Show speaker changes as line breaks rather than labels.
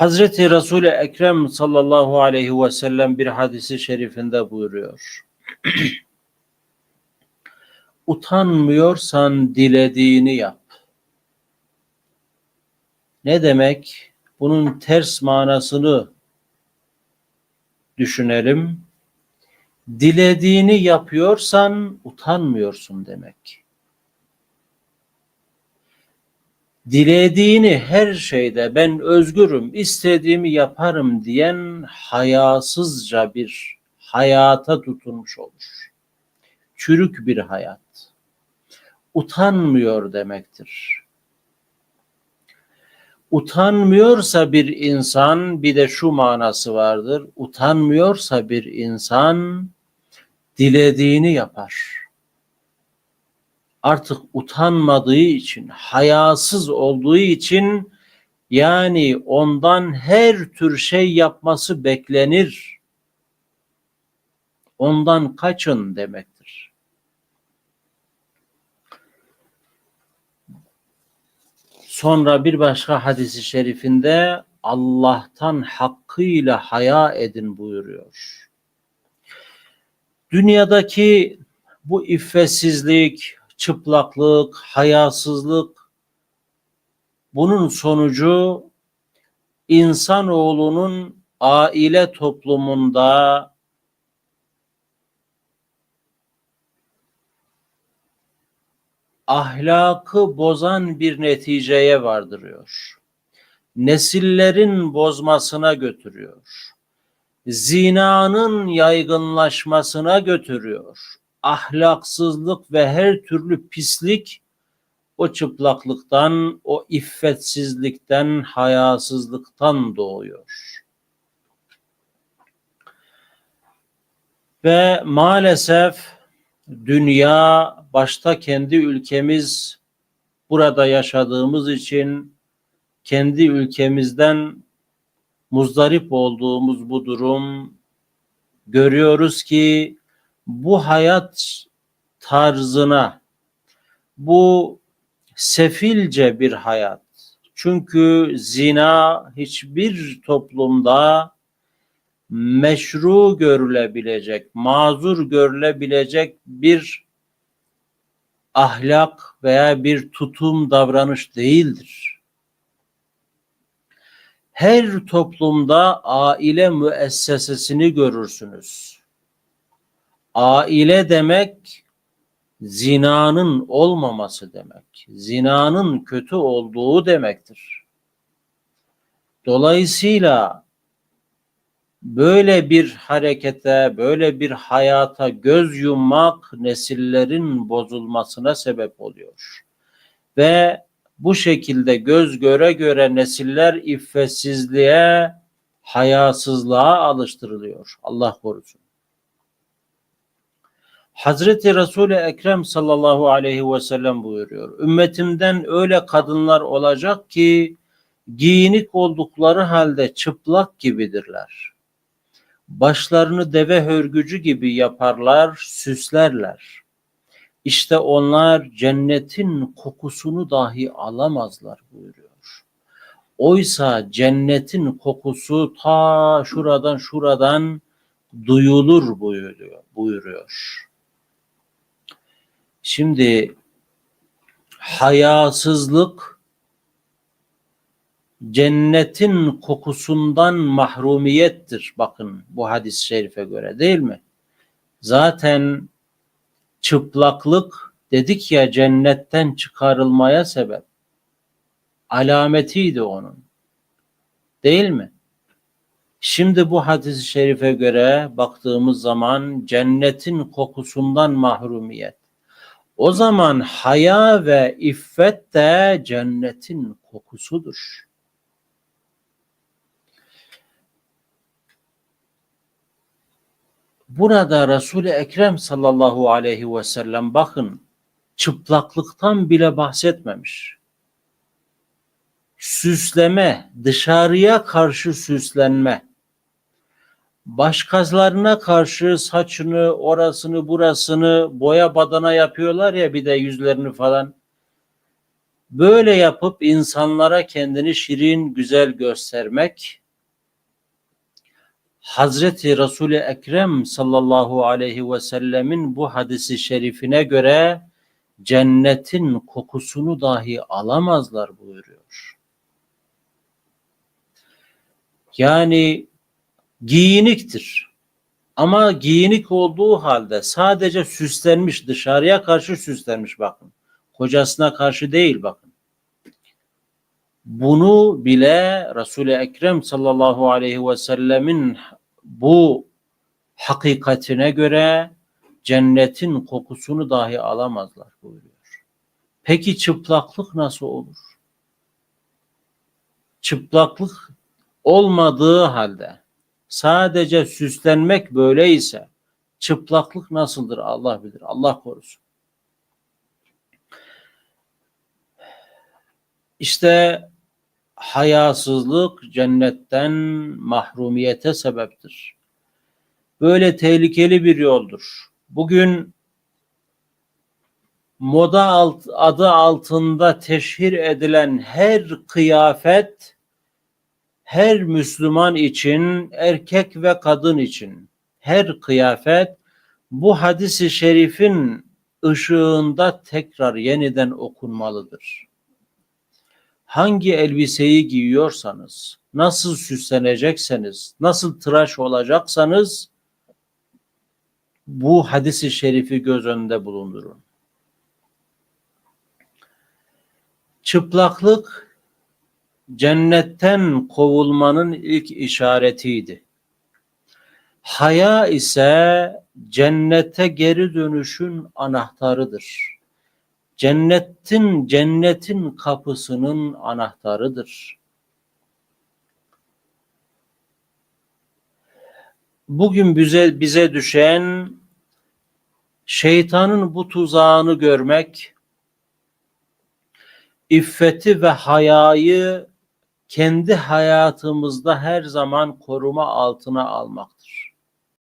Hazreti Resul-i Ekrem sallallahu aleyhi ve sellem bir hadisi şerifinde buyuruyor. Utanmıyorsan dilediğini yap. Ne demek? Bunun ters manasını düşünelim. Dilediğini yapıyorsan utanmıyorsun demek. Dilediğini her şeyde ben özgürüm, istediğimi yaparım diyen hayasızca bir hayata tutunmuş olur. Çürük bir hayat. Utanmıyor demektir. Utanmıyorsa bir insan bir de şu manası vardır. Utanmıyorsa bir insan dilediğini yapar. Artık utanmadığı için, hayasız olduğu için yani ondan her tür şey yapması beklenir. Ondan kaçın demektir. Sonra bir başka hadisi şerifinde Allah'tan hakkıyla haya edin buyuruyor. Dünyadaki bu iffetsizlik, çıplaklık, hayasızlık bunun sonucu insanoğlunun aile toplumunda ahlakı bozan bir neticeye vardırıyor. Nesillerin bozmasına götürüyor. Zinanın yaygınlaşmasına götürüyor. Ahlaksızlık ve her türlü pislik o çıplaklıktan, o iffetsizlikten, hayasızlıktan doğuyor. Ve maalesef dünya başta kendi ülkemiz burada yaşadığımız için kendi ülkemizden muzdarip olduğumuz bu durum görüyoruz ki bu hayat tarzına bu sefilce bir hayat çünkü zina hiçbir toplumda meşru görülebilecek, mazur görülebilecek bir ahlak veya bir tutum davranış değildir. Her toplumda aile müessesesini görürsünüz. Aile demek zinanın olmaması demek. Zinanın kötü olduğu demektir. Dolayısıyla böyle bir harekete, böyle bir hayata göz yummak nesillerin bozulmasına sebep oluyor. Ve bu şekilde göz göre göre nesiller iffetsizliğe, hayasızlığa alıştırılıyor. Allah korusun. Hazreti Resul-i Ekrem sallallahu aleyhi ve sellem buyuruyor. Ümmetimden öyle kadınlar olacak ki giyinik oldukları halde çıplak gibidirler başlarını deve hörgücü gibi yaparlar, süslerler. İşte onlar cennetin kokusunu dahi alamazlar buyuruyor. Oysa cennetin kokusu ta şuradan şuradan duyulur buyuruyor. buyuruyor. Şimdi hayasızlık cennetin kokusundan mahrumiyettir. Bakın bu hadis-i şerife göre değil mi? Zaten çıplaklık dedik ya cennetten çıkarılmaya sebep. Alametiydi onun. Değil mi? Şimdi bu hadis-i şerife göre baktığımız zaman cennetin kokusundan mahrumiyet. O zaman haya ve iffet de cennetin kokusudur. Burada Resul-i Ekrem sallallahu aleyhi ve sellem bakın çıplaklıktan bile bahsetmemiş. Süsleme, dışarıya karşı süslenme. Başkalarına karşı saçını, orasını, burasını boya badana yapıyorlar ya bir de yüzlerini falan. Böyle yapıp insanlara kendini şirin, güzel göstermek Hazreti Resul-i Ekrem sallallahu aleyhi ve sellemin bu hadisi şerifine göre cennetin kokusunu dahi alamazlar buyuruyor. Yani giyiniktir. Ama giyinik olduğu halde sadece süslenmiş, dışarıya karşı süslenmiş bakın. Kocasına karşı değil bakın. Bunu bile Resul-i Ekrem sallallahu aleyhi ve sellemin bu hakikatine göre cennetin kokusunu dahi alamazlar buyuruyor. Peki çıplaklık nasıl olur? Çıplaklık olmadığı halde sadece süslenmek böyleyse çıplaklık nasıldır Allah bilir. Allah korusun. İşte hayasızlık cennetten mahrumiyete sebeptir. Böyle tehlikeli bir yoldur. Bugün moda alt, adı altında teşhir edilen her kıyafet her Müslüman için, erkek ve kadın için her kıyafet bu hadisi şerifin ışığında tekrar yeniden okunmalıdır. Hangi elbiseyi giyiyorsanız, nasıl süslenecekseniz, nasıl tıraş olacaksanız bu hadisi şerifi göz önünde bulundurun. Çıplaklık cennetten kovulmanın ilk işaretiydi. Haya ise cennete geri dönüşün anahtarıdır. Cennetin cennetin kapısının anahtarıdır. Bugün bize bize düşen şeytanın bu tuzağını görmek, iffeti ve hayayı kendi hayatımızda her zaman koruma altına almaktır.